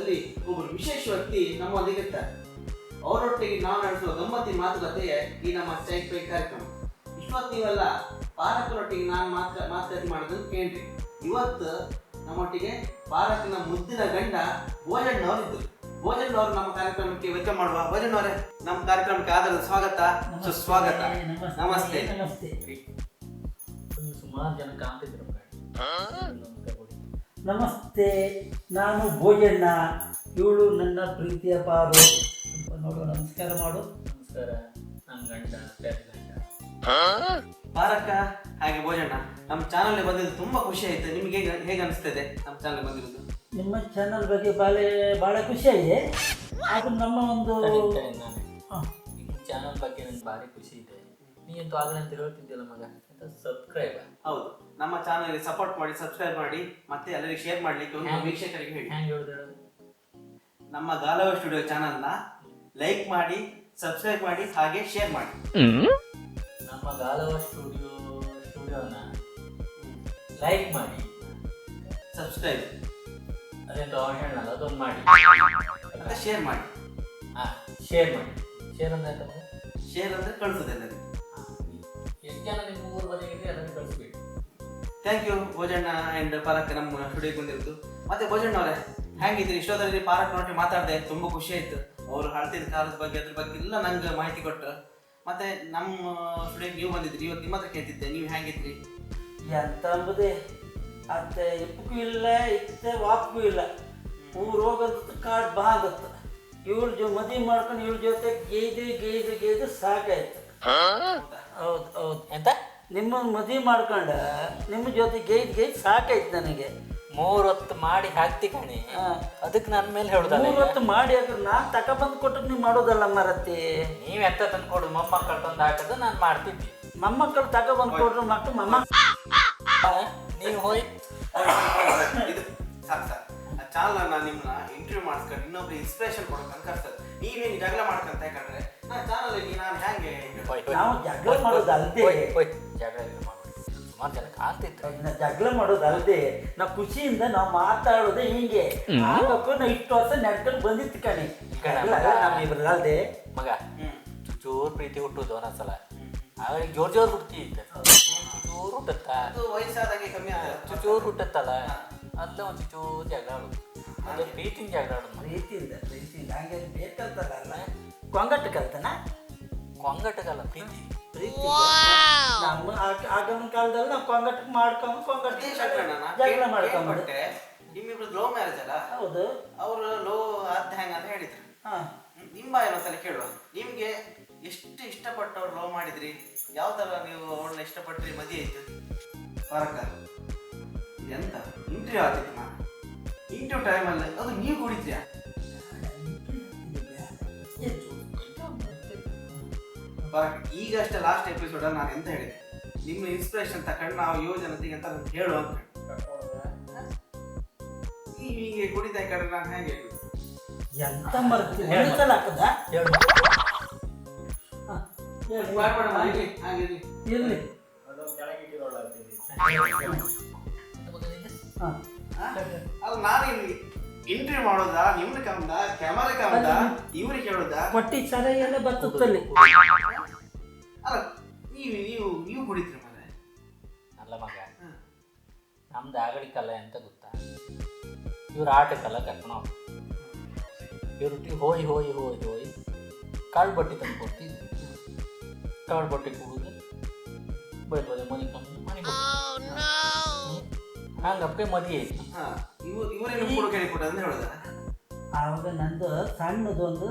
ಕಾರ್ಯಕ್ರಮದಲ್ಲಿ ಒಬ್ಬರು ವಿಶೇಷ ವ್ಯಕ್ತಿ ನಮ್ಮೊಂದಿಗಿರ್ತಾರೆ ಅವರೊಟ್ಟಿಗೆ ನಾವು ನಡೆಸುವ ಗಮ್ಮತ್ತಿನ ಮಾತುಕತೆಯೇ ಈ ನಮ್ಮ ಸೈಟ್ ಪೈ ಕಾರ್ಯಕ್ರಮ. ಇಷ್ಟೊತ್ತು ನೀವೆಲ್ಲ ಪಾರಕರೊಟ್ಟಿಗೆ ನಾನು ಮಾತ್ರ ಮಾತುಕತೆ ಮಾಡೋದನ್ನು ಕೇಳ್ರಿ. ಇವತ್ತು ನಮ್ಮೊಟ್ಟಿಗೆ ಪಾರಕನ ಮುದ್ದಿನ ಗಂಡ ಭೋಜಣ್ಣವರಿದ್ದರು ಅವರು ನಮ್ಮ ಕಾರ್ಯಕ್ರಮಕ್ಕೆ ವೆಚ್ಚ ಮಾಡುವ. ಭೋಜಣ್ಣವರೇ ನಮ್ಮ ಕಾರ್ಯಕ್ರಮಕ್ಕೆ ಆಧಾರದ ಸ್ವಾಗತ. ಸುಸ್ವಾಗತ. ನಮಸ್ತೆ. ಸುಮಾರು ಜನ ಕಾಣ್ತಿದ್ರು ನಮಸ್ತೆ ನಾನು ಭೋಜಣ್ಣ. ಇವಳು ನನ್ನ ಪ್ರೀತಿಯ ಪಾರು ನೋಡು ನಮಸ್ಕಾರ ಮಾಡು. ನಮಸ್ಕಾರ ನನ್ನ ಗಂಡ ಪಾರಕ್ಕ ಹಾಗೆ ಭೋಜಣ್ಣ. ನಮ್ಮ ಚಾನಲ್ ಬಂದಿದ್ದು ತುಂಬಾ ಖುಷಿ ಆಯ್ತು. ನಿಮ್ಗೆ ಹೇಗೆ ಹೇಗೆ ಅನಿಸ್ತದೆ ನಮ್ಮ ಚಾನಲ್ ಬಂದಿರೋದು? ನಿಮ್ಮ ಚಾನಲ್ ಬಗ್ಗೆ ಬಾಳೆ ಭಾಳ ಖುಷಿಯಾಗಿದೆ ಅದು ನಮ್ಮ ಒಂದು. ಹಾ. ನಿಮ್ಮ ಚಾನಲ್ ಬಗ್ಗೆ ನನಗೆ ಭಾರಿ ಖುಷಿ ಇದೆ. ನೀ ಅಂತೂ ಆಗಲೇ ಅಂತ ಹೇಳ್ತಿದ್ಯಲ್ಲ ಮಗ. ಸಬ್ಸ್ಕ್ರೈಬ್ ಹೌದು. ನಮ್ಮ ಚಾನಲ್ ಸಪೋರ್ಟ್ ಮಾಡಿ ಸಬ್ಸ್ಕ್ರೈಬ್ ಮಾಡಿ ಮತ್ತೆ ಎಲ್ಲರಿಗೆ ಶೇರ್ ಮಾಡ್ಲಿಕ್ಕೆ ಒಂದು? ವೀಕ್ಷಕರಿಗೆ ಹೇಳಿ. ನಮ್ಮ ಗಾಲವ ಸ್ಟುಡಿಯೋ ಚಾನಲ್ನ ಲೈಕ್ ಮಾಡಿ ಸಬ್ಸ್ಕ್ರೈಬ್ ಮಾಡಿ ಹಾಗೆ ಶೇರ್ ಮಾಡಿ. ನಮ್ಮ ಗಾಲವ ಸ್ಟುಡಿಯೋ ಸ್ಟುಡಿಯೋನ ಲೈಕ್ ಮಾಡಿ. ಸಬ್ಸ್ಕ್ರೈಬ್ ಅದೆಂತ ಹೇಳಲ್ಲ ಅದೊಂದು ಮಾಡಿ. ಮತ್ತೆ ಶೇರ್ ಮಾಡಿ. ಹಾಂ ಶೇರ್ ಮಾಡಿ. ಶೇರ್ ಅಂದ್ರೆ ಮಗ? ಶೇರ್ ಅಂದ್ರೆ ಕಳಿಸುತ್ತೆ. ಎಷ್ಟು ಜನ ನಿಮ್ಮ ಊರು ಬದಿಗೆ ಅದನ್ನು ಕಳಿಸ್ಬಿಡಿ. ಥ್ಯಾಂಕ್ ಯು ಭೋಜಣ್ಣ ಆ್ಯಂಡ್ ಪಾರಕ್ ನಮ್ಮ ಸ್ಟುಡಿಯೋಗೆ ಬಂದಿರೋದು ಮತ್ತೆ ಭೋಜಣ್ಣ ಅವರೇ ಹೆಂಗಿದ್ರಿ ಇಷ್ಟೊತ್ತಲ್ಲಿ ಪಾರಕ್ ನೋಡಿ ಮಾತಾಡಿದೆ ತುಂಬ ಖುಷಿ ಆಯಿತು. ಅವರು ಹಳ್ತಿದ್ದ ಕಾಲದ ಬಗ್ಗೆ ಅದ್ರ ಬಗ್ಗೆ ಎಲ್ಲ ನಂಗೆ ಮಾಹಿತಿ ಕೊಟ್ಟರು ಮತ್ತೆ ನಮ್ಮ ಸ್ಟುಡಿಯೋಗೆ ನೀವು ಬಂದಿದ್ರಿ ಇವತ್ತು ನಿಮ್ಮ ಹತ್ರ ಕೇಳ್ತಿದ್ದೆ ನೀವು ಹೆಂಗಿದ್ರಿ ಎಂತ ಅಂಬುದೇ ಅತ್ತೆ ಇಪ್ಪಕ್ಕೂ ಇಲ್ಲ ಇತ್ತೆ ವಾಪಕ್ಕೂ ಇಲ್ಲ. ಊರು ಹೋಗಂತ ಕಾಡು ಬಾಗತ್ತ ಇವಳು ಜೊ ಮದುವೆ ಮಾಡ್ಕೊಂಡು ಇವಳ ಜೊತೆ ಗೇಯ್ದು ಗೇಯ್ದು ಗೇಯ್ದು ಸಾಕಾಯ್ತು. ಹೌದು ಹೌದು. ಎಂತ? ನಿಮ್ಮ ಮದುವೆ ಮಾಡ್ಕೊಂಡ ನಿಮ್ಮ ಜೊತೆ ಗೈದ್ ಗೈದ್ ಸಾಕಾಯ್ತು ನನಗೆ. ಮೂರೊತ್ತು ಮಾಡಿ ಹಾಕ್ತಿ ಕಣಿ. ಅದಕ್ಕೆ ನನ್ನ ಮೇಲೆ ಹೇಳ್ದಲ್ಲ ಮೂರೊತ್ತು ಮೂವತ್ತು ಮಾಡಿ ಹಾಕಿದ್ರೆ ನಾನು ತಗೊಬಂದು ಕೊಟ್ಟರೆ ನೀವು ಮಾಡೋದಲ್ಲ ಮರತಿ ನೀವು ಎಂತ ತಂದ್ಕೊಡು ಮೊಮ್ಮಕ್ಕಳು ತಂದು ಹಾಕೋದು ನಾನು ಮಾಡ್ತಿದ್ದೆ. ಮೊಮ್ಮಕ್ಕಳು ತಗೊಬಂದು ಕೊಟ್ರು ಮಕ್ಕಳು ಮೊಮ್ಮ ನೀವು ಹೋಯ್. ಇದು ಸಾಕು ಸಾಕು. ಆ ಚಾನಲ್ ನಾನು ನಿಮ್ಮನ್ನ ಇಂಟರ್ವ್ಯೂ ಮಾಡಿಸ್ಕೊಂಡು ಇನ್ನೊಬ್ರು ಇನ್ಸ್ಪಿರೇಷನ್ ಕೊಡೋಕೆ ಅನ್ಕರ್ತದೆ ನೀವೇನು ಜಗಳ ಮಾಡ್ಕೊಂತ ಯಾಕಂದ್ರೆ ನಾನು ಚಾನಲ್ ನಾನು ಹೇಗೆ ನಾವು ಜಗಳ ಮಾಡೋದು ಹೋಯ್ ಜಗಳ ಸುಮಾರು ಜನ ಕಾಣ್ತಿತ್ತು ಜಗಳ ಮಾಡೋದು ಅಲ್ದೇ ನಾವು ಖುಷಿಯಿಂದ ನಾವು ಮಾತಾಡೋದೇ ಹಿಂಗೆ. ಆಗಕ್ಕೂ ನಾವು ಇಷ್ಟು ವರ್ಷ ನಡ್ಕೊಂಡು ಬಂದಿತ್ತು ಕಣಿ. ಇಬ್ರದ್ದು ಮಗ ಚೂರು ಪ್ರೀತಿ ಹುಟ್ಟುದು ಒಂದೊಂದ್ಸಲ. ಆವಾಗ ಜೋರ್ ಜೋರ್ ಹುಟ್ಟಿ ಚೂರು ಹುಟ್ಟತ್ತ. ವಯಸ್ಸಾದಾಗೆ ವಯಸ್ಸಾದಂಗೆ ಕಮ್ಮಿ ಆಗ್ತದೆ ಚೂರ್ ಹುಟ್ಟತ್ತಲ್ಲ. ಅಂತ ಒಂದು ಚೂರು ಜಗಳ ಆಡೋದು. ಅದು ಪ್ರೀತಿನ ಜಗಳ ಆಡೋದು. ಪ್ರೀತಿಯಿಂದ ಪ್ರೀತಿಯಿಂದ. ಹಂಗೆ ಬೇಕಂತಲ್ಲ ಕೊಂಗಟ್ಟು ಕಲ್ತನ? ಕೊಂಗಟಗಲ್ಲ ಪ್ರೀತಿ. ಪ್ರೀತಿ ನಮ್ಮ ಆಗ- ಆಗಿನ ಕಾಲದಲ್ಲಿ ನಾವು ಕೊಂಗಟ್ ಮಾಡ್ಕೊಂಡು ಅದೇ ನಾ ಜಗಳ ಕೇಳ್- ನಿಮ್ಮಿಬ್ರು ಲವ್ ಮ್ಯಾರೇಜ್ ಅಲ್ಲ? ಹೌದು. ಅವರು ಲೋ ಹೆಂಗ ಅಂತ ಹೇಳಿದ್ರು. ನಿಮ್ಮ ಏನೊಂದ್ಸಲ ಕೇಳುವ. ನಿಮ್ಗೆ ಎಷ್ಟು ಇಷ್ಟಪಟ್ಟವ್ರು ಲವ್ ಮಾಡಿದ್ರಿ? ಯಾವ ತರ ನೀವು ಅವ್ರನ್ನ ಇಷ್ಟಪಟ್ರಿ ಮದಿ ಆಯ್ತು? ಪರಕ. ಎಂತ? ಇಂಟರ್ವ್ಯೂ ಆಗ್ತಿತ್ತು ನಾನು ಇಂಟರ್ವ್ಯೂ ಟೈಮಲ್ಲಿ ಅದು ನೀವು ಕುಡಿತೀಯಾ ಫರಕ್ ಈಗಷ್ಟೇ ಲಾಸ್ಟ್ ಎಪಿಸೋಡ್ ನಾನು ಎಂತ ಹೇಳಿದೆ? ನಿಮ್ಮ ಇನ್ಸ್ಪಿರೇಷನ್ ತಕೊಂಡು ನಾವು ಯೋಜನೆ ಜನತೆಗೆ ಅಂತ ಹೇಳು. ಅಂತ ನೀವು ಹೀಗೆ ಕುಡಿತಾ ಕಡೆ ನಾನು ಹೇಗೆ? ಎಂತ ಮರ್ತಿ ಹೇಳ್ತಲ್ಲ ಹಾಕದ? ಹೇಳು. ಇರ್ಲಿ. ಅದು ಇಂಟರ್ವ್ಯೂ ಮಾಡೋದಾ? ನಿಮ್ನ ಕಮ್ದ ಕ್ಯಾಮರಾ ಕಮ್ದ ಇವ್ರಿಗೆ ಹೇಳೋದಾ ಹೊಟ್ಟಿ ಸರಿ ಎಲ್ಲ ಬರ್ತಲ್ಲಿ ಅಲ್ಲ. ನೀವು ನೀವು ನೀವು ಕುಡಿತೀರಿ ಮನೆ ಅಲ್ಲ ಮಗ. ನಮ್ದು ಆಗಡಿಕಲ್ಲ ಅಂತ ಗೊತ್ತಾ? ಇವ್ರ ಕಲ ಕರ್ಕೊಂಡು ಹೋಗ್ಬೇಕು ಇವ್ರೊಟ್ಟಿಗೆ ಹೋಯ್ ಹೋಯ್ ಹೋಯ್ ಹೋಯ್ ಕಾಳು ಬಟ್ಟೆ ತಂದು ಕೊಡ್ತಿದ್ವಿ. ಕಾಳು ಬಟ್ಟೆ ಕೂಗುದು ಬೈದ್ ಬೈದ್ ಮನೆ ಕಮ್ಮಿ ಮನೆ ಹಂಗಪ್ಪೆ ಮದಿ ಐತಿ ಹಾ. ಇವ್ರು ಇವರೇ ಮೂರು ಕೊಡು ಕೇಳಿ ಕೊಡ ಅಂತ ಹೇಳೋದಾ? ಆವಾಗ ನಂದು ಸಣ್ಣದೊಂದು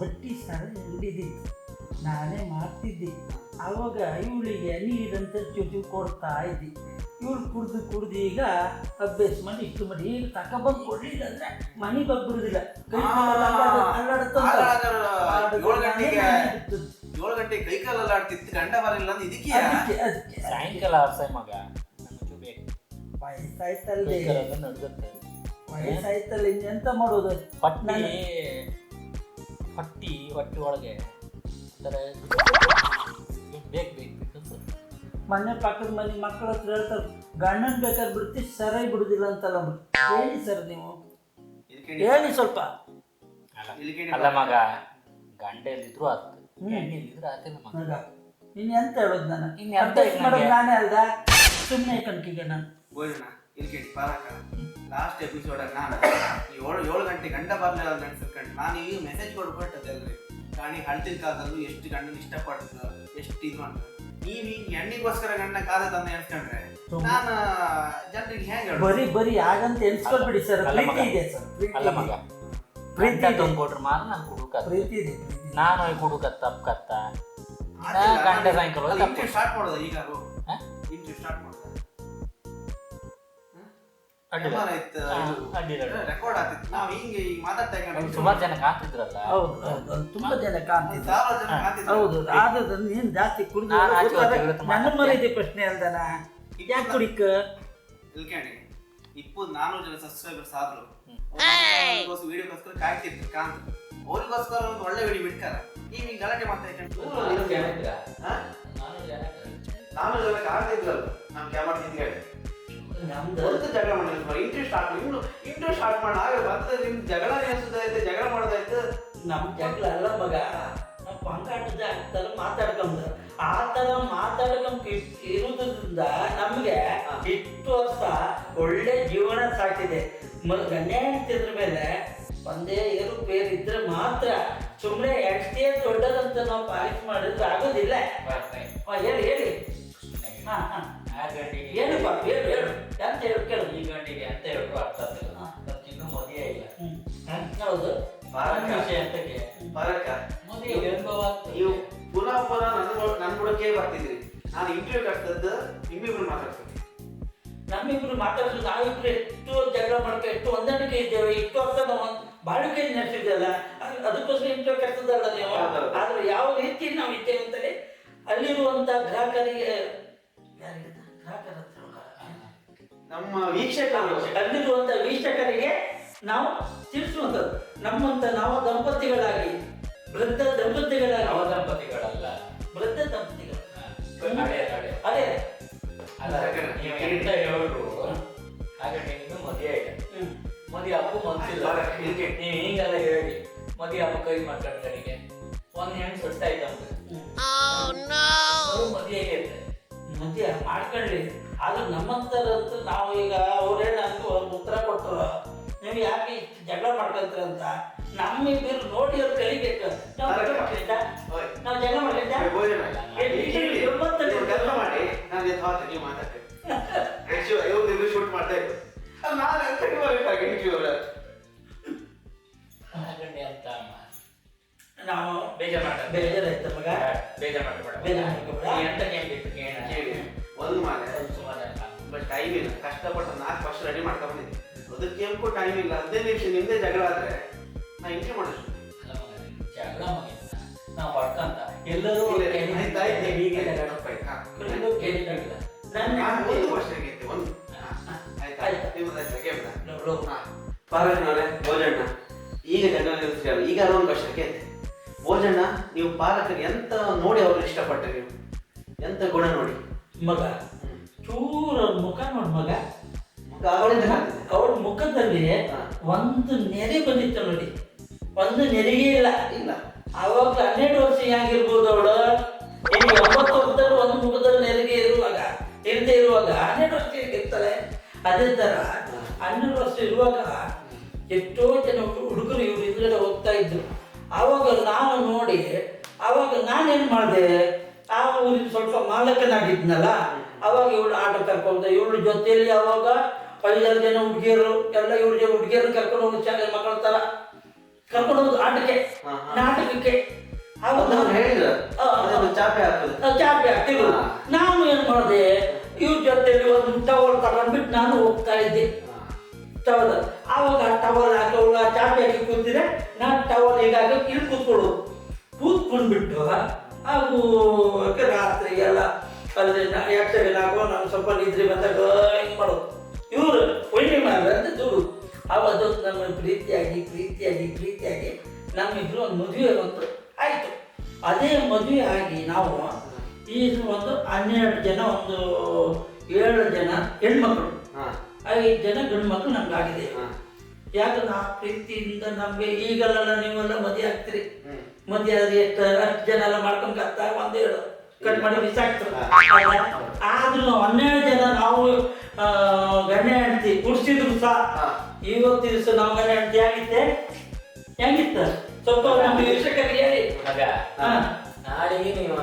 ಬಟ್ಟಿ ಸರ ಹಿಡಿದಿತ್ತು. ನಾನೇ ಮಾಡ್ತಿದ್ದೆ. ಆವಾಗ ಇವಳಿಗೆ ನೀರಂತ ಚುಚು ಕೊಡ್ತಾ ಇದ್ದಿ. ಇವಳು ಕುಡ್ದು ಕುಡ್ದು ಈಗ ಅಭ್ಯಾಸ ಮಾಡಿ ಇಷ್ಟು ಮಾಡಿ. ಈಗ ತಕೊಬಂದು ಕೊಡ್ಲಿಲ್ಲ ಅಂದ್ರೆ ಮನೆ ಬಗ್ಬಿಡುದಿಲ್ಲ. ಆಗ ಆಗ ಏಳು ಬಿಟ್ಟದ್ದು. ಕೈ ಕಾಲೆಲ್ಲ ಆಡ್ತಿತ್ತು ಗಂಡ ಬರಲಿಲ್ಲ ಅಂದ್ರೆ ಇದಕ್ಕೆ ಸಾಯಂಕಾಲ ಆರ್ಸೈ ಮಗ. ನಡ್ಗತ್ತೆ ವಯಸ್ಸಾಯ್ತಲ್ಲ. ಇನ್ನೆಂತ ಮಾಡೋದು? ಪಟ್ಟಿ ಪಟ್ಟಿ ಹೊಟ್ಟಿ ಒಳಗೆ. ಬೇಕು ಬೇಕು ಬೇಕು ಅನ್ಸುತ್ತೆ ಮನೆ ಪಕ್ಕದ ಮನೆ ಮಕ್ಕಳ ಹತ್ರ ಹೇಳ್ತಾರೆ ಗಂಡನ್ ಬೇಕಾದ್ರೆ ಬಿಡ್ತಿ ಸರಾಯಿ ಬಿಡುದಿಲ್ಲ ಅಂತಲ್ಲ. ಹೇಳಿ ಸರ್ ನೀವು. ಹೇಳಿ ಸ್ವಲ್ಪ. ಅಲ್ಲ ಮಗ. ಗಂಡ ಎಲ್ಲಿದ್ರು ಆತು. ಹೆಣ್ಣು ಎಲ್ಲಿದ್ರು ಮಗ. ಮಗ. ನೀನು ಎಂತ ಹೇಳೋದು ನಾನು? ಇನ್ನು ಎಂತ ಇಲ್ಲ ಮಾಡೋದು. ನಾನೇ ಅಲ್ದ? ಸುಮ್ಮನೆ ಕಣ್ಕಿಗೆ ನಾನು. ಗೋಲ್ಡನ ಇದಕ್ಕೆ ಪಾರಕ. ಲಾಸ್ಟ್ ಎಪಿಸೋಡ್ ನಾನು ಏಳು ಏಳು ಗಂಟೆ ಗಂಡ ಬರ್ಲಿಲ್ಲ ಅಂತ ಅನ್ಸ್ಕೊಂಡು ನಾನು ಈ ಮೆಸೇಜ್ ಕೊಟ್ಬಿಟ್ಟದಲ್ರಿ ಕಾಣಿ ಹಳ್ತಿನ ಕಾಲದಲ್ಲೂ ಎಷ್ಟು ಗಂಡನ ಇಷ್ಟಪಡ್ತದ ಎಷ್ಟು ಇದು ಮಾಡ್ತಾರೆ? ನೀವು ಹಿಂಗೆ ಹೆಣ್ಣಿಗೋಸ್ಕರ ಗಂಡ ಕಾದ ತಂದ ಎಣಿಸ್ಕೊಂಡ್ರೆ ನಾನು ಜನರಿಗೆ ಹೆಂಗ? ಬರೀ ಬರೀ ಆಗಂತ ಎನ್ಸ್ಕೊಳ್ಬಿಡಿ ಸರ್. ಅಲ್ಲ ಪ್ರೀತಿ ಮಗ. ಇದೆ ಸರ್. ಅಲ್ಲ ಮಗ. ಪ್ರೀತಿ. ತಂದು ಕೊಟ್ರೆ ಮಾತ್ರ ನಾನು ಕುಡುಕ ಪ್ರೀತಿ ಇದೆ ನಾನು ಕುಡುಕ ಕುಡುಕತ್ತ ತಪ್ಪಕತ್ತ ಆತಿಲ್ಲ, ಗಂಡ ಸಾಯಂಕಾಲ ತಪ್ಪು. ಸ್ಟಾರ್ಟ್ ಮಾಡೋದು ಈಗ. ರೆಕಾರ್ಡ್ ಆಗ್ತಿತ್ತು. ನಾವು ಹಿಂಗೆ ಈಗ ಮಾತಾಡ್ತಾ ಸುಮಾರು ಜನ ಕಾಣ್ತಿದ್ರಲ್ಲ. ಹೌದು ತುಂಬಾ ಜನ ಕಾಣ್ತಿದ್ದ ಸಾವಿರ ಜನ ಕಾಣ್ತಿದ್ರು. ಹೌದು ಆದ್ರೆ ನೀನ್ ಜಾಸ್ತಿ ಕುಡಿದು ನನ್ನ. ಪ್ರಶ್ನೆ ಅಲ್ದನ? ಯಾಕೆ ಕುಡಿಕ? ಇಲ್ಕಣಿ ಇಪ್ಪತ್ತು ನಾನೂರು ಜನ ಸಬ್ಸ್ಕ್ರೈಬರ್ಸ್ ಆದ್ರು. ವಿಡಿಯೋಗೋಸ್ಕರ ಕಾಯ್ತಿದ್ರು ಕಾಂತ ಅವ್ರಿಗೋಸ್ಕರ ಒಂದು ಒಳ್ಳೆ ವಿಡಿಯೋ ಬಿಡ್ತಾರ. ನೀವು ಈಗ ಗಲಾಟೆ ಮಾಡ್ತಾ ಇದ್ದೀನಿ? ನಾನು ಜನ ನಾನು ಜನ ಕಾಣ್ತಿದ್ರಲ್ಲ ನಮ್ಮ ಕ್ಯಾಮರಾ ಹಿಂದ್ಗಡೆ ನಮ್ದು ಜಗಳ ಮಾಡಿದ್ರು. ಇಂಟ್ರೆಸ್ಟ್ ಸ್ಟಾರ್ಟ್ ಇನ್ನು ಇಂಟ್ರೆಸ್ಟ್ ಸ್ಟಾರ್ಟ್ ಮಾಡಿ ಆಗ ಬರ್ತದೆ ನಿಮ್ ಜಗಳ ನೆನೆಸೋದೈತೆ ಜಗಳ ಮಾಡೋದೈತೆ ನಮ್ ಜಗಳ ಅಲ್ಲ ಮಗ. ನಮ್ಮ ಪಂಗಾಟದ ಆಗ್ತಾರ ಮಾತಾಡ್ಕೊಂಡ ಆ ತರ ಮಾತಾಡ್ಕೊಂಡ್ ಇರುವುದರಿಂದ ನಮ್ಗೆ. ಇಷ್ಟು ವರ್ಷ ಒಳ್ಳೆ ಜೀವನ ಸಾಕಿದೆ. ಗಣ್ಯ ಹೆಂಡ್ತಿದ್ರ ಮೇಲೆ ಒಂದೇ ಏರುಪೇರು ಇದ್ರೆ ಮಾತ್ರ ಸುಮ್ಮನೆ ಎಷ್ಟೇ ದೊಡ್ಡದಂತ ನಾವು ಪಾಲಿಸ್ ಮಾಡಿದ್ರೆ ಆಗೋದಿಲ್ಲ. ಹೇಳಿ ಹೇಳಿ. ಹಾ ಹಾ. ಏನಪ್ಪ ಹೇಳು ಹೇಳು. ಅಂತ ಹೇಳಿ ಕೇಳು ಈ ಗಂಟೆಗೆ ಅಂತ ಹೇಳಿದ್ರು ಅರ್ಥ ಆಗ್ತಿಲ್ಲ. ಅದಕ್ಕೆ ಇನ್ನೂ ಮದುವೆ ಇಲ್ಲ ಹ್ಮ್. ಹೌದು. ಒಂದು ವಿಷಯ ಅಂತಕ್ಕೆ ಬರಕ್ಕ ಮದುವೆ ಅನುಭವ ಆಗ್ತದೆ. ನೀವು ಪುನಃ ಪುನಃ ನನ್ನ ನನ್ನ ಬುಡಕ್ಕೆ ಬರ್ತಿದ್ರಿ ನಾನು ಇಂಟರ್ವ್ಯೂ ಕಟ್ತದ್ದು ನಿಮ್ಮಿಬ್ರು ಮಾತಾಡ್ತೀನಿ ನಮ್ಮಿಬ್ರು ಮಾತಾಡಿದ್ರು ನಾವಿಬ್ರು ಎಷ್ಟು ಜಗಳ ಮಾಡ್ಕೊ ಎಷ್ಟು ಹೊಂದಾಣಿಕೆ ಇದ್ದೇವೆ ಇಷ್ಟು ಅರ್ಥ ನಾವು ಬಾಳಿಕೆ ನಡೆಸಿದ್ದಲ್ಲ ಅದ್- ಅದಕ್ಕೋಸ್ಕರ ಇಂಟರ್ವ್ಯೂ ಕಟ್ತದಲ್ಲ ನೀವು. ಆದ್ರೆ ಯಾವ ರೀತಿ ನಾವು ಇದ್ದೇವೆ ಅಂತಲೇ ಅಲ್ಲಿರುವಂತ ಗ್ರಾಹಕರಿಗೆ ಯಾರಿಗೆ? ಗ್ರಾಹಕರ ಹತ್ರ ನಮ್ಮ ವೀಕ್ಷಕರು ಅಲ್ಲಿರುವಂತ ವೀಕ್ಷಕರಿಗೆ ನಾವು ತಿಳಿಸುವಂಥದ್ದು. ನಮ್ಮಂತ ನಾವು ದಂಪತಿಗಳಾಗಿ ವೃದ್ಧ ದಂಪತಿಗಳಾಗಿ. ನವ ದಂಪತಿಗಳಲ್ಲ. ವೃದ್ಧ ದಂಪತಿಗಳು. ಅದೇ. ಅದೇ. ಅಲ್ಲ ನೀವು ಎಂತ ಹೇಳಿದ್ರು ಹಾಗೆ ನಿಮ್ದು ಮದುವೆ ಇದೆ ಮದುವೆ ಬರ, ಇದಕ್ಕೆ. ನೀವು ಹಿಂಗೆಲ್ಲ ಹೇಳಿ ಮದುವೆ ಹಬ್ಬ ಕೈ ಮಾಡ್ಕೊಂಡ್ರಿಗೆ ಒಂದ್ ಹೆಣ್ಣು ಸುಡ್ತಾ ಮಧ್ಯ ಮಾಡ್ಕೊಳ್ಳಿ. ಆದ್ರೆ ನಮ್ಮಂತರಂತೂ ನಾವು ಈಗ ಅವರೇ ನನಗೆ ಒಂದು ಉತ್ತರ ಕೊಟ್ಟರು ನೀವು ಯಾಕೆ ಇಷ್ಟು ಜಗಳ ಮಾಡ್ಕೊಂತೀರ ಅಂತ? ನಮ್ಮಿಬ್ಬರು ನೋಡಿ ಅವ್ರು ಕಲಿಬೇಕು. ನಾವು ಜಗಳ ಮಾಡ್ಲಿಲ್ಲ. ನಾವು ಜಗಳ ಮಾಡ್ಲಿಲ್ಲ ಕೆಲಸ ಮಾಡಿ ನಾನು ನೀವು ಮಾತಾಡ್ತೀನಿ ಶೂಟ್ ಮಾಡ್ತಾ ಇದ್ದೆ ನಾನು ಇಂಟರ್ವ್ಯೂ ಅವರ ನಾವು ಬೇಜಾರ್ ಮಾಡ ಬೇಜಾರಾಯ್ತು ಮಗ. ಬೇಜಾರ್ ಮಾಡ್ಬೇಡ. ಬೇಜಾರ್ ಮಾಡ್ಕೊಬೇಡ. ಎಂತ ಕೇಳ. ಒಂದು ಮಾಲೆ. ಬಟ್ ಟೈಮ್ ಇಲ್ಲ. ಕಷ್ಟಪಟ್ಟು ನಾಲ್ಕು ವರ್ಷ ರೆಡಿ ಮಾಡ್ಕೊಂಡು ಬಂದಿದ್ದೆ ಅದಕ್ಕೆ ಕೆಂಪು ಟೈಮ್ ಇಲ್ಲ. ಹದಿನೈದು ನಿಮಿಷ ನಿಮ್ದೇ ಜಗಳ ಆದ್ರೆ ನಾ ಅಲ್ಲ ಮಗನೇ, ಜಗಳ ನಾವು ಹೊಡ್ಕಂತ. ಎಲ್ಲರೂ. ಹಾ. ಎಲ್ಲರೂ ನಾನು ಒಂದು ವರ್ಷ ಆಗೈತೆ ಒಂದು. ಆಯ್ತಾ ಭೋಜಣ್ಣ ಈಗ ಜಗಳ ನಿಲ್ಲಿಸ್ಯಾರ ಈಗ ಅದೊಂದು ವರ್ಷಕ್ಕೆ. ಭೋಜಣ್ಣ ನೀವು ಪಾಲಕರು ಎಂತ ನೋಡಿ ಅವ್ರು ಇಷ್ಟಪಟ್ಟ ನೀವು? ಎಂತ ಗುಣ ನೋಡಿ? ಮಗ ಚೂರ ಮುಖ ನೋಡಿ ಮಗ. ಮುಖ ಅವಳಿಂದ. ಅವ್ರ ಮುಖದಲ್ಲಿ ಒಂದು ನೆರೆ ಬಂದಿತ್ತು ನೋಡಿ. ಒಂದು ನೆರೆಗೆ ಇಲ್ಲ. ಇಲ್ಲ. ಅವಾಗ ಹನ್ನೆರಡು ವರ್ಷ ಆಗಿರ್ಬೋದು ಅವಳು. ಒಂಬತ್ತು ವರ್ಷದಲ್ಲಿ ಒಂದು ಮುಖದಲ್ಲಿ ನೆರಿಗೆ ಇರುವಾಗ ಇರದೇ ಇರುವಾಗ ಹನ್ನೆರಡು ವರ್ಷ ಇರ್ತಾರೆ ಅದೇ ತರ ಹನ್ನೆರಡು ವರ್ಷ ಇರುವಾಗ ಎಷ್ಟೋ ಜನ ಹುಡುಗರು ಇವರು ಹಿಂದ್ಗಡೆ ಹೋಗ್ತಾ ಇದ್ರು. ಆವಾಗ ನಾನು ನೋಡಿ ಆವಾಗ ನಾನೇನು ಮಾಡಿದೆ? ಆ ಊರಿಗೆ ಸ್ವಲ್ಪ ಮಾಲಕನಾಗಿದ್ನಲ್ಲ ಅವಾಗ ಇವಳು ಆಟೋ ಕರ್ಕೊಂಡು ಇವಳು ಜೊತೆಯಲ್ಲಿ ಅವಾಗ ಐದಾರು ಜನ ಹುಡುಗಿಯರು ಎಲ್ಲ ಇವ್ರ ಜನ ಹುಡುಗಿಯರು ಕರ್ಕೊಂಡು ಹೋಗಿ ಶಾಲೆ ಮಕ್ಕಳ ಥರ ಕರ್ಕೊಂಡು ಹೋಗುದು ಆಟಕ್ಕೆ. ನಾಟಕಕ್ಕೆ. ಆವಾಗ. ಚಾಪೆ ಹಾಕೋದು. ನಾವು ಚಾಪೆ ಹಾಕ್ತಿದ್ರು. ಹಾ. ನಾನು ಏನು ಮಾಡಿದೆ? ಇವ್ರ ಜೊತೆಯಲ್ಲಿ ಒಂದು ಟವಲ್ ತಗೊಂಡ್ಬಿಟ್ಟು ನಾನು ಹೋಗ್ತಾ ಇದ್ದೆ. ಟವಲ್ ಆವಾಗ ಟವಲ್ ಹಾಕಿ ಟವಲ್ ಆ ಚಾಪೆ ಹಾಕಿ ಕೂತಿದ್ರೆ ನಾನು ಟವಲ್ ಹಾಕಿ ಇಲ್ಲಿ ಕೂತ್ಕೊಳ್ಳೋದು. ಕೂತ್ಕೊಂಡ್ಬಿಟ್ಟು ಹಾಗೂ ರಾತ್ರಿ ಎಲ್ಲ ಅಲ್ಲಿ ಯಕ್ಷಗಾನ ಹಾಕೋ ನಾನು ಸ್ವಲ್ಪ ನಿದ್ರೆ ಬಂದಾಗ ಹಿಂಗೆ ಮಾಡೋದು. ಇವರು ಒಳ್ಳೆ ಅಂತ ದೂರು. ಅವತ್ತು ನಮ್ಮ ಪ್ರೀತಿಯಾಗಿ ಪ್ರೀತಿಯಾಗಿ ಪ್ರೀತಿಯಾಗಿ ನಮ್ಮಿಬ್ರು ಒಂದು ಮದುವೆ ಬಂತು ಆಯಿತು. ಅದೇ ಮದುವೆ ಆಗಿ ನಾವು ಈ ಒಂದು ಹನ್ನೆರಡು ಜನ ಒಂದು ಏಳು ಜನ ಹೆಣ್ಮಕ್ಳು. ಐದು ಜನ ಗಂಡು ಮಕ್ಕಳು ನಮ್ಗೆ ಆಗಿದೆ. ಯಾಕಂದ್ರೆ ಆ ಪ್ರೀತಿಯಿಂದ ನಮ್ಗೆ ಈಗಲ್ಲ ನೀವೆಲ್ಲ ಮದುವೆ ಆಗ್ತೀರಿ? ಮದಿ ಮದುವೆ ಆದ್ರೆ ಎಷ್ಟು ಅಷ್ಟು ಜನ ಎಲ್ಲ ಮಾಡ್ಕೊಂಡ್ ಕತ್ತ ಒಂದೇಳು ಕಟ್ ಮಾಡಿ ಬಿಸಾಕ್ತಾರೆ ಆದ್ರೂ ಹನ್ನೆರಡು ಜನ ನಾವು ಗಣ್ಯ ಹೆಂಡತಿ ಕುಡ್ಸಿದ್ರು ಸಹ ಇವತ್ತು ದಿವಸ ನಾವು ಗಣ್ಯ ಹೆಂಡತಿ ಆಗಿತ್ತೆ ಹೆಂಗಿತ್ತ? ಸ್ವಲ್ಪ ನಮ್ಮ ವೀಕ್ಷಕರಿಗೆ ಹೇಳಿ. ನಾಳೆಗೆ ನೀವು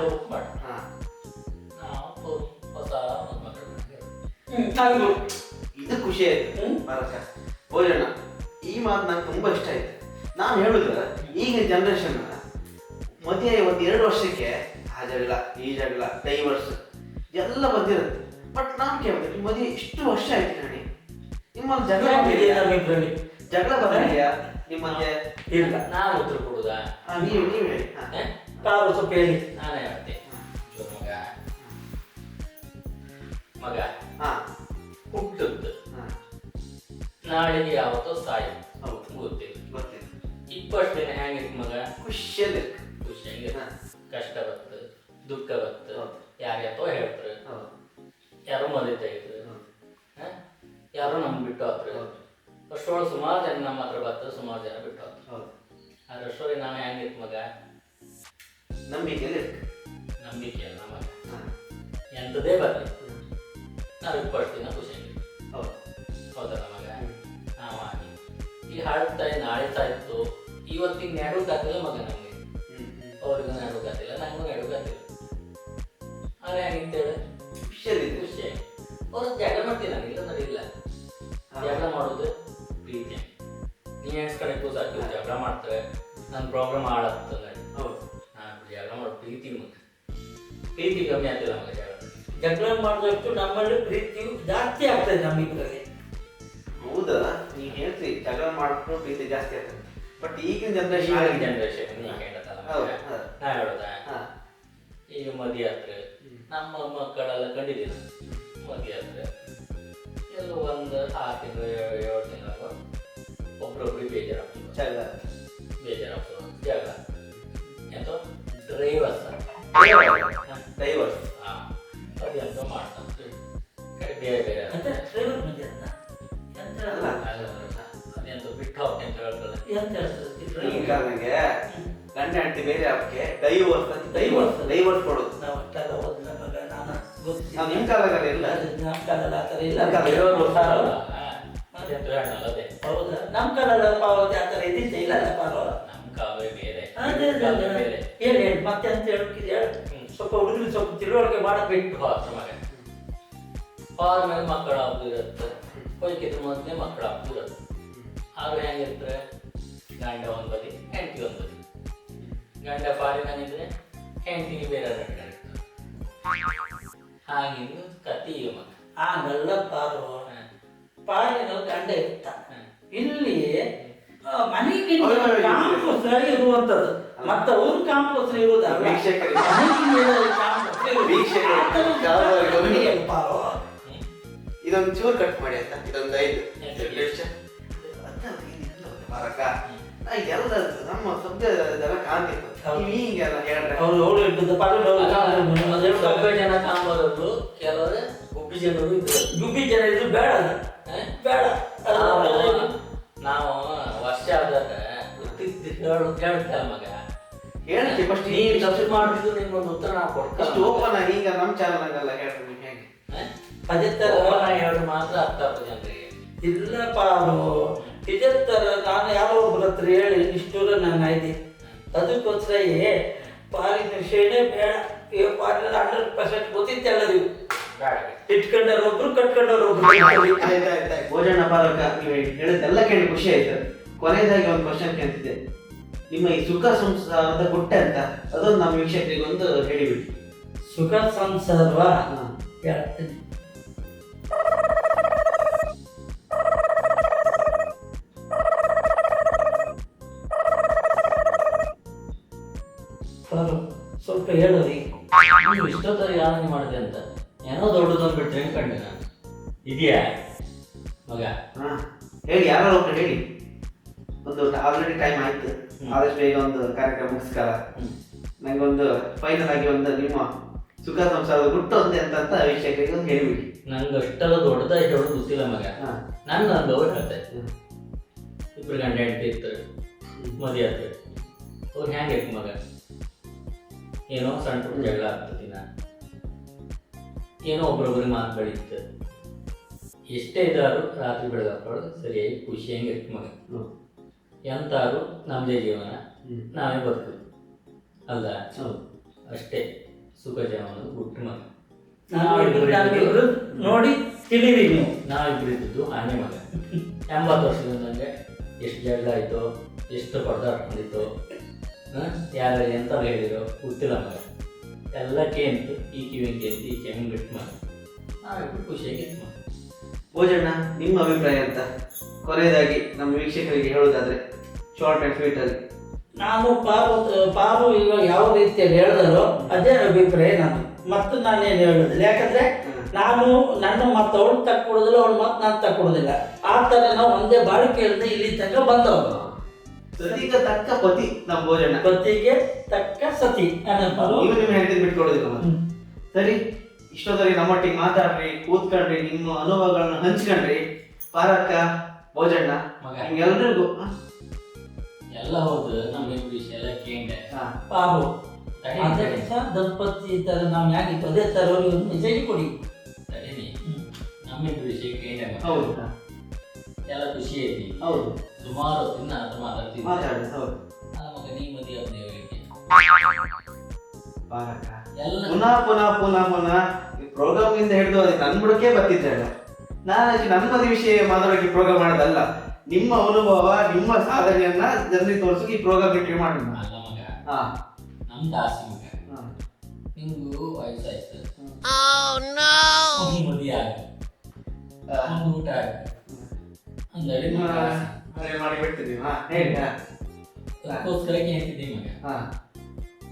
ಬುಕ್ ಮಾಡಿ ನಾವು ಹೊಸ ಮಕ್ಕಳು ಹ್ಞೂ. ಇದು ಖುಷಿ ಆಯ್ತು. ಬರಕ ಭೋಜನ ಈ ಮಾತು ನಂಗೆ ತುಂಬಾ ಇಷ್ಟ ಆಯ್ತು. ನಾನು ಹೇಳಿದ್ರೆ ಈಗಿನ ಜನರೇಷನ್ ಮದುವೆ ಒಂದು ಎರಡು ವರ್ಷಕ್ಕೆ ಆ ಜಗಳ ಈ ಜಗಳ ಡೈವರ್ಸ್ ಎಲ್ಲ ಬಂದಿರುತ್ತೆ. ಬಟ್ ನಾನು ಕೇಳಿದೆ ಮದುವೆ ಇಷ್ಟು ವರ್ಷ ಆಯ್ತು ಕಣಿ. ನಿಮ್ಮಲ್ಲಿ ಜಗಳ? ಜಗಳ ಬಂದಿದೆಯಾ ನಿಮ್ಮ ಮಧ್ಯೆ ಇಲ್ಲ. ನಾನು ಉತ್ತರ ಕೊಡುದಾ? ನೀವು ನೀವು ಹೇಳಿ. ತಾವು? ಸ್ವಲ್ಪ ಹೇಳಿ ನಾನೇ ಹೇಳ್ತೆ ಚೂರು ಮಗ. ಮಗ. ಹಾ. ಹುಟ್ಟದ್ದು ಹಾ. ನಾಳೆಗೆ ಯಾವತ್ತೋ ಸಾಯಿ. ಗೊತ್ತಿಲ್ಲ. ಇಪ್ಪತ್ತು ದಿನ ಹೆಂಗಿತ್ತು ಮಗ? ಖುಷಿಯಲ್ಲಿ ಖುಷಿ ಹಾ. ಕಷ್ಟ ಬರ್ತದೆ ದುಃಖ ಆದ್ರೆ ಹೆಂಗಿದ್ದೇವೆ ಖುಷಿಯಲ್ಲಿದೆ ಅವ್ರ ಜಗಳ ಮಾಡ್ತೀನಿ ನಾನು ಇಲ್ಲ. ನಡಿಲ್ಲ ಜಗಳ ಮಾಡೋದು ಪ್ರೀತಿ. ನೀ ಕೂಸಾಕಿ ಜಗಳ ಮಾಡ್ತಾರೆ? ನನ್ನ ಪ್ರಾಬ್ಲಮ್ ಹಾಳಾಗ್ತದೆ. ಹೌದು. ನಾನು ಜಗಳ ಮಾಡೋ ಪ್ರೀತಿ ಮುಂದೆ ಪ್ರೀತಿ ಕಮ್ಮಿ ಆಗ್ತಿಲ್ಲ ಜಗಳ. ಜಗಳ ಮಾಡಿದಷ್ಟು ನಮ್ಮಲ್ಲಿ ಪ್ರೀತಿಯು ಜಾಸ್ತಿ ಆಗ್ತದೆ ನಮ್ಮಿಬ್ಬರಲ್ಲಿ. ಹೌದಾ? ನೀ ಹೇಳ್ತಿ ಜಗಳ ಮಾಡ್ಕೊಂಡು ಪ್ರೀತಿ ಜಾಸ್ತಿ ಆಗ್ತದೆ. ಬಟ್ ಈಗಿನ ಈಗಿನ ಜನರೇಷನ್ ಜನರೇಷನ್ ನೀ ಹೇಳತ್ತಲ್ಲ ಹೌದು ಹೌದು. ನಾ ಹೇಳೋದ? ಹಾ. ಈಗ ಮದುವೆ ಆದ್ರೆ ನಮ್ಮ ಮಕ್ಕಳೆಲ್ಲ ಕಂಡಿದ್ದೀನಿ ಮದುವೆ ಅಂದರೆ ಎಲ್ಲ ಒಂದು ಆರು ತಿಂಗಳು ಏಳು ತಿಂಗಳು ಒಬ್ರೊಬ್ರಿಗೆ ಬೇಜಾರಾಗ್ತದೆ. ಜಗಳ. ಬೇಜಾರಾಗ್ತದೆ. ಜಗಳ. ಎಂತ? ಡ್ರೈವರ್ಸ್ ಡೈವರ್ಸ್ ಹಾಂ. ಅದು ಎಂತ ಮಾಡ್ತಾರೆ ಕಡೆ ಬೇರೆ ಬೇರೆ. ಅಂತ? ಡ್ರೈವರ್. ಅದೆಂತ ಬಿಟ್ಟು ಹೋಗ್ತೀನಿ ಅಂತ ಹೇಳ್ತಾರೆ. ಎಂತ? ಕಾಲದಂಗೆ ಗಂಡ ಹೆಂಡತಿ ಬೇರೆ ಅವಕ್ಕೆ ಡೈವರ್ಸ್ ಅಂತ ಡೈವರ್ಸ್ ಡೈವರ್ಸ್ ಕೊಡೋದು. ನಾವು ಅಷ್ಟಾಗ ಗೊತ್ತಿಲ್ಲ. ನಾವು ನಿಮ್ಮ ಕಾಲದಾಗ ಇಲ್ಲ. ನಮ್ಮ ಕಾಲದಲ್ಲಿ ಆ ಥರ ಇಲ್ಲ. ಕಾಲದಲ್ಲಿ ಹೌದಾ? ನಮ್ಮ ಕಾಲದಲ್ಲಿ ಪಾವತಿ ಆ ಥರ ಇದ್ದಿದ್ದೆ ಇಲ್ಲ ನಮ್ಮ ಕಾಲವೇ ಬೇರೆ. ಅದೇ ಬೇರೆ. ಹೇಳಿ ಹೇಳಿ. ಮತ್ತೆ ಅಂತ ಹೇಳಕ್ಕಿದೆ. ಸ್ವಲ್ಪ ಹುಡುಗರು ಸ್ವಲ್ಪ ತಿಳುವಳಿಕೆ ಮಾಡಬೇಕು. ಹೋದ ಮೇಲೆ ಮಕ್ಕಳ ಹಬ್ಬ ಇರುತ್ತೆ. ಹೋಯ್ಕಿದ್ರ ಮೊದಲೇ ಮಕ್ಕಳ ಹಬ್ಬ ಇರುತ್ತೆ. ಆಗ ಹೆಂಗಿರ್ತಾರೆ ಗಂಡ ಒಂದು ಬದಿ ಹೆಂಡತಿ ಒಂದು ಬದಿ ಗಂಡ ಫಾರಿನಾಗಿದ್ರೆ ಹೆಂಡತಿಗೆ ಬೇರೆ ನಡ್ಕೊಂಡಿರ್ತಾರೆ ಹಾಗಿಂದು ಕತಿ ಆಗಲ್ಲ ಪಾರು. ಪಾರಿನ ಗಂಡ ಇರ್ತ ಇಲ್ಲಿ ಮನೆಗೆ. ಕಾಂಪೋಸ್ ಇರುವಂತದ್ದು. ಮತ್ತೆ ಅವ್ರ ಕಾಂಪೋಸ್ ಇರುವುದು. ಇದೊಂದು ಚೂರು ಕಟ್ ಮಾಡಿ ಆಯ್ತಾ? ಇದೊಂದು ಐದು? ಎಷ್ಟು? ಇದೆಲ್ಲ ನಮ್ಮ ಹೌದು. ನೀವು ಹಿಂಗೆಲ್ಲ ಹೇಳ್ರೆ ಅವ್ರು ಅವಳು ಇಟ್ಟಿದ್ದ ಪಾರು ಸ್ವಲ್ಪ ಜನ ಕಾಂಬೋದವ್ರು ಕೆಲವರು ಗುಬ್ಬಿ ಜನರು ಇದ್ರು. ಗುಬ್ಬಿ ಜನ ಇದ್ರು ಬೇಡ ಬೇಡ. ನಾವು ವರ್ಷ ಆದಾಗ ಹೇಳು ಕೇಳ್ತಲ್ಲ ಮಗ. ಹೇಳ್ತಿ ಫಸ್ಟ್ ನೀನ್ ತಪ್ಪು ಮಾಡಿದ್ದು ನಿಮ್ಗೊಂದು ಉತ್ತರ ನಾವು ಕೊಡ್ತೀವಿ ಓಪನ್ ಆಗಿ ಈಗ ನಮ್ಮ ಚಾನಲ್ ಹಂಗಲ್ಲ ಹೇಳ್ರಿ ನೀವು ಹೇಗೆ? ಅದೇ ತರ ಹೇಳಿ ಮಾತ್ರ ಅರ್ಥ ಆಗ್ತದೆ ಜನರಿಗೆ. ಇಲ್ಲ ಪಾರು ಇದೇ ನಾನು ಯಾರೋ ಒಬ್ಬರ ಹತ್ರ ಹೇಳಿ ಇಷ್ಟೂರ ನನ್ನ ಐತಿ ಅದಕ್ಕೋಸ್ಕರ ಏ ಪಾಲಿನ ವಿಷಯನೇ ಬೇಡ. ಏ ಪಾರಿನ ಹಂಡ್ರೆಡ್ ಪರ್ಸೆಂಟ್ ಗೊತ್ತಿತ್ತು ಬೇಡ ಇಟ್ಕೊಂಡವ್ರು ಒಬ್ರು ಕಟ್ಕೊಂಡವ್ರು ಒಬ್ರು. ಆಯ್ತು ಆಯ್ತು ಭೋಜನ ಪಾಲಕ ನೀವು ಹೇಳಿದ್ದೆಲ್ಲ ಕೇಳಿ ಖುಷಿ ಆಯ್ತು. ಕೊನೆಯದಾಗಿ ಒಂದು ಕ್ವಶನ್ ಕೇಳ್ತಿದ್ದೆ. ನಿಮ್ಮ ಈ ಸುಖ ಸಂಸಾರದ ಗುಟ್ಟೆ ಅಂತ ಅದೊಂದು ನಮ್ಮ ವೀಕ್ಷಕರಿಗೆ ಒಂದು ಹೇಳಿಬಿಟ್ಟು ಸುಖ ಸಂಸಾರವಾ ಹೇಳ್ತೀನಿ. ಪಾರು ಸ್ವಲ್ಪ ಹೇಳೋರಿ ನೀವು ಇಷ್ಟೊತ್ತರ ಯಾರು ಮಾಡಿದೆ ಅಂತ? ಏನೋ ದೊಡ್ಡದೊಂದು ಬಿಟ್ರೆ ಅನ್ಕೊಂಡೆ ನಾನು. ಇದೆಯಾ? ಮಗ. ಹಾಂ ಹೇಳಿ ಯಾರೋ ಒಬ್ಬರು ಹೇಳಿ. ಒಂದು ಆಲ್ರೆಡಿ ಟೈಮ್ ಆಯ್ತು. ಆದಷ್ಟು ಬೇಗ ಒಂದು ಕಾರ್ಯಕ್ರಮ ಮುಗಿಸ್ಕಲ್ಲ ನನಗೊಂದು ನಂಗೊಂದು ಫೈನಲ್ ಆಗಿ ಒಂದು ನಿಮ್ಮ ಸುಖ ಸಂಸಾರದ ಗುಟ್ಟು ಒಂದೇ ಅಂತ ಅಂತ ವೀಕ್ಷಕರಿಗೆ ಒಂದು ಹೇಳಿಬಿಡಿ ನಂಗೆ ಅಷ್ಟೆಲ್ಲ ದೊಡ್ಡದಾಗಿ ಹೇಳೋದು ಗೊತ್ತಿಲ್ಲ ಮಗ. ಹಾ. ನನ್ನ ಅನುಭವ ಹೇಳ್ತೆ ಇಬ್ಬರು ಇಬ್ರು ಗಂಡ ಹೆಂಡತಿ ಇತ್ತು ಮದುವೆ ಆಯ್ತು ಅವ್ರು ಹೆಂಗೆ ಮಗ? ಏನೋ ಸಣ್ಣ ಪುಟ್ಟ ಜಗಳ ಆಗ್ತದೆ ಏನೋ ಒಬ್ಬರೊಬ್ಬರಿಗೆ ಮಾತು ಬೆಳೀತದೆ ಎಷ್ಟೇ ಇದ್ದಾರು ರಾತ್ರಿ ಬೆಳಗಾಕೊಳ್ಳೋದು ಸರಿಯಾಗಿ ಖುಷಿಯಾಗಿ ಹೆಂಗೆ ಮಗ. ಎಂತಾರು ನಮ್ಮದೇ ಜೀವನ ನಾವೇ ಬದುಕು ಅಲ್ಲ ಅಷ್ಟೇ ಸುಖ ಜೀವನ ಗುಟ್ಟು ಮಗ. ನೋಡಿ ತಿಳಿರಿ ನೀವು. ನಾವಿಬ್ರು ಇದ್ದದ್ದು ಆನೆ ಮಗ. ಎಂಬತ್ತು ವರ್ಷದಿಂದ ನನಗೆ ಎಷ್ಟು ಜಗಳ ಆಯಿತು ಎಷ್ಟು ಹೊಡೆದಾಡ್ಕೊಂಡಿತ್ತು ಯಾರು ಎಂತ ಹೇಳಿದ್ರು ಗೊತ್ತಿಲ್ಲ ಮಗ ಎಲ್ಲ ಕೇಂತು ಈ ಕಿವಿ ಕೇಂತು ಈ ಕೆಮ್ಮು ಬಿಟ್ಟು ಮಾಡಿ ಖುಷಿಯಾಗಿತ್ತು ಮಗ ಭೋಜಣ್ಣ ನಿಮ್ಮ ಅಭಿಪ್ರಾಯ ಅಂತ ಕೊನೆಯದಾಗಿ ನಮ್ಮ ವೀಕ್ಷಕರಿಗೆ ಹೇಳೋದಾದ್ರೆ ಶಾರ್ಟ್ ಅಂಡ್ ಸ್ವೀಟ್ ಅಲ್ಲಿ. ನಾನು ಪಾರು ಪಾರು ಇವಾಗ ಯಾವ ರೀತಿಯಲ್ಲಿ ಹೇಳಿದರೋ ಅದೇ ಅಭಿಪ್ರಾಯ ನಾನು ಮತ್ತು ನಾನೇನು ಹೇಳೋದಿಲ್ಲ ಯಾಕಂದ್ರೆ ನಾನು ನನ್ನ ಮತ್ತೆ ಅವಳು ತಕ್ಕೊಡೋದಿಲ್ಲ ಅವಳು ಮತ್ತೆ ನಾನು ತಕ್ಕೊಡೋದಿಲ್ಲ. ಆ ಥರ ನಾವು ಒಂದೇ ಬಾಳಿಕೆ ಇಲ್ಲದೆ ಇಲ್ಲಿ ತನಕ ಬಂದವರು. ಸತಿಗ ತಕ್ಕ ಪತಿ ನಮ್ಮ ಭೋಜನ. ಪತಿಗೆ ತಕ್ಕ ಸತಿ. ನೀವು ನಿಮ್ಮ ಹೆಂಡತಿ ಬಿಟ್ಕೊಡೋದಿಲ್ಲ ಮತ್ತೆ. ಸರಿ ಇಷ್ಟೊತ್ತಲ್ಲಿ ನಮ್ಮೊಟ್ಟಿಗೆ ಮಾತಾಡ್ರಿ ಕೂತ್ಕೊಂಡ್ರಿ ನಿಮ್ಮ ಅನುಭವಗಳನ್ನ ಹಂಚ್ಕೊಂಡ್ರಿ. ಪಾರಕ್ಕ ಭೋಜಣ್ಣ ಮಗ. ನಿಮ್ಗೆಲ್ರಿಗೂ? ಎಲ್ಲ ಹೌದು ನಮ್ಗೆ ವಿಷಯ ಎಲ್ಲ ಕೇಂದ್ರ. ತಡಿ, ದಂಪತಿ ಥರ ನಾವು ಯಾಕೆ ಅದೇ ಒಂದು ಮೆಸೇಜ್ ಕೊಡಿ. ಸರಿ ನಮ್ಮಿಬ್ರು ವಿಷಯ ಕೇಂದ್ರ ಹೌದಾ. ಎಲ್ಲ ಖುಷಿ ಐತಿ ಹೌದು. ಸುಮಾರು ಹೊತ್ತಿನ ಹತ್ರ ಮಾತಾಡ್ತೀವಿ ಮಾತಾಡಿ ಹೌದು. ಮಗ ನೀ ಎಲ್ಲ ಪುನಃ ಪುನಃ ಪುನಃ ಪುನಃ ಈ ಪ್ರೋಗ್ರಾಮ್ ಇಂದ ಹಿಡಿದು ಅದಕ್ಕೆ ನನ್ ಬುಡಕ್ಕೆ ಬರ್ತಿದ್ದಾಳೆ. ನಾನು ನನ್ನ ಮದುವೆ ವಿಷಯ ಮಾತಾಡೋಕೆ ಪ್ರೋಗ್ರಾಮ್ ಮಾಡೋದಲ್ಲ. ನಿಮ್ಮ ಅನುಭವ ನಿಮ್ಮ ಸಾಧನೆಯನ್ನ ಜನರಿಗೆ ತೋರಿಸೋಕೆ ಈ ಪ್ರೋಗ್ರಾಮ್ ಇಟ್ಟು ಮಾಡೋಣ. ಅಲ್ಲ ಮಗ ಹಾ. ನಮ್ದು ಆಸೆ ಮಗ. ನಿಂಗೂ ವಯಸ್ಸಾಯ್ತು. ಮದುವೆ ಆಗ. ಊಟ ಆಗ. ಮನೆ ಮಾಡಿ ಬಿಡ್ತಿದ್ದೀವಿ ಹಾ ಹೇಳಿ ಹಾ. ಹೇಳ್ತಿದ್ದೀನಿ ಮಗ ಹಾ.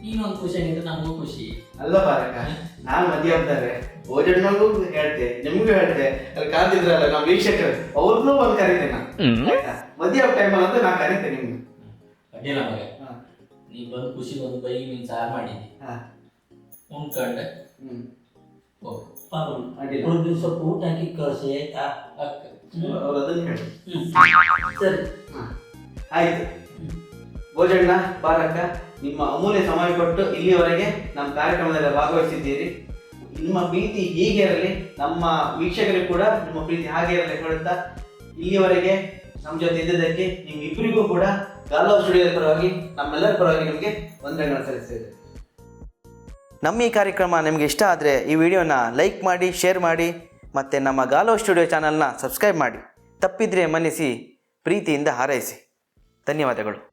ನೀನೊಂದು ಖುಷಿ ಆಗಿದ್ರೆ ನಮಗೂ ಖುಷಿ. ಅಲ್ಲ ಪಾರಕ ನಾನು ಅಂತಾರೆ ಭೋಜನಗೂ ಹೇಳ್ತೆ ನಿಮ್ಗೂ ಹೇಳ್ತೆ. ಅಲ್ಲಿ ಕಾದಿದ್ರಲ್ಲ ನಮ್ಮ ವೀಕ್ಷಕರು ಅವ್ರನ್ನೂ ಒಂದ್ ಕರಿತೇನೆ ನಾನು. ಆಯ್ತಾ? ಮದುವೆ ಟೈಮಲ್ಲಿ ಅಂತ ನಾ ಕರೀತೆ ನಿಮ್ಗೆ. ಅಡ್ಡಿಲ್ಲ ಮಗ. ಹಾ. ನೀ ಬಂದು ಖುಷಿ ಬಂದು ಬೈ ನೀನು ಸಾರ್ ಮಾಡಿ. ಹಾ. ಹ್ಞೂ ಪಾರು ಅಡ್ಡಿಲ್ಲ. ಸ್ವಲ್ಪ ಊಟ ಹಾಕಿ ಕಳಿಸಿ ಆಯ್ತಾ? ಅಕ್ಕ. ಅವ್ರು ಅದನ್ನ ಹೇಳಿ. ಹ್ಮ್. ಸರಿ. ಆಯ್ತು. ಭೋಜಣ್ಣ ಬಾರಕ್ಕ ನಿಮ್ಮ ಅಮೂಲ್ಯ ಸಮಯ ಕೊಟ್ಟು ಇಲ್ಲಿಯವರೆಗೆ ನಮ್ಮ ಕಾರ್ಯಕ್ರಮದಲ್ಲಿ ಭಾಗವಹಿಸಿದ್ದೀರಿ. ನಿಮ್ಮ ಪ್ರೀತಿ ಹೀಗೆ ಇರಲಿ ನಮ್ಮ ವೀಕ್ಷಕರಿಗೂ ಕೂಡ ನಿಮ್ಮ ಪ್ರೀತಿ ಹಾಗೆ ಇರಲಿ ಹೇಳುತ್ತಾ ಇಲ್ಲಿಯವರೆಗೆ ನಮ್ಮ ಜೊತೆ ಇದ್ದದಕ್ಕೆ ನಿಮ್ಮಿಬ್ಬರಿಗೂ ಕೂಡ ಗಾಲವ್ ಸ್ಟುಡಿಯೋ ಪರವಾಗಿ ನಮ್ಮೆಲ್ಲರ ಪರವಾಗಿ ನಿಮಗೆ ವಂದನೆಗಳನ್ನು ಸಲ್ಲಿಸ್ತೇವೆ. ನಮ್ಮ ಈ ಕಾರ್ಯಕ್ರಮ ನಿಮಗೆ ಇಷ್ಟ ಆದರೆ ಈ ವಿಡಿಯೋನ ಲೈಕ್ ಮಾಡಿ ಶೇರ್ ಮಾಡಿ ಮತ್ತು ನಮ್ಮ ಗಾಲೋ ಸ್ಟುಡಿಯೋ ಚಾನಲ್ನ ಸಬ್ಸ್ಕ್ರೈಬ್ ಮಾಡಿ ತಪ್ಪಿದ್ರೆ ಮನ್ನಿಸಿ ಪ್ರೀತಿಯಿಂದ ಹಾರೈಸಿ. ಧನ್ಯವಾದಗಳು.